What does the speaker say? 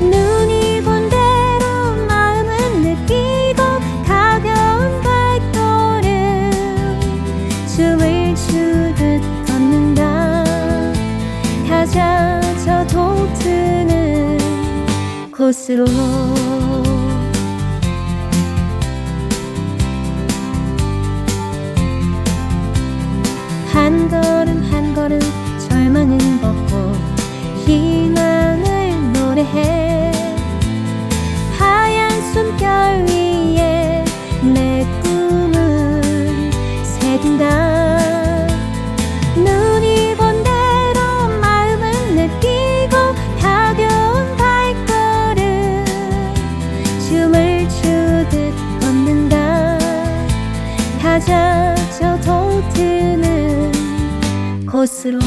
눈이 본 대로 마음은 느끼고 가벼운 발걸음. 춤을 추듯 걷는다. 가자 저 동트는 걸음 한 걸음 춤을 추듯 걷는다. 가자 저 동트는 곳으로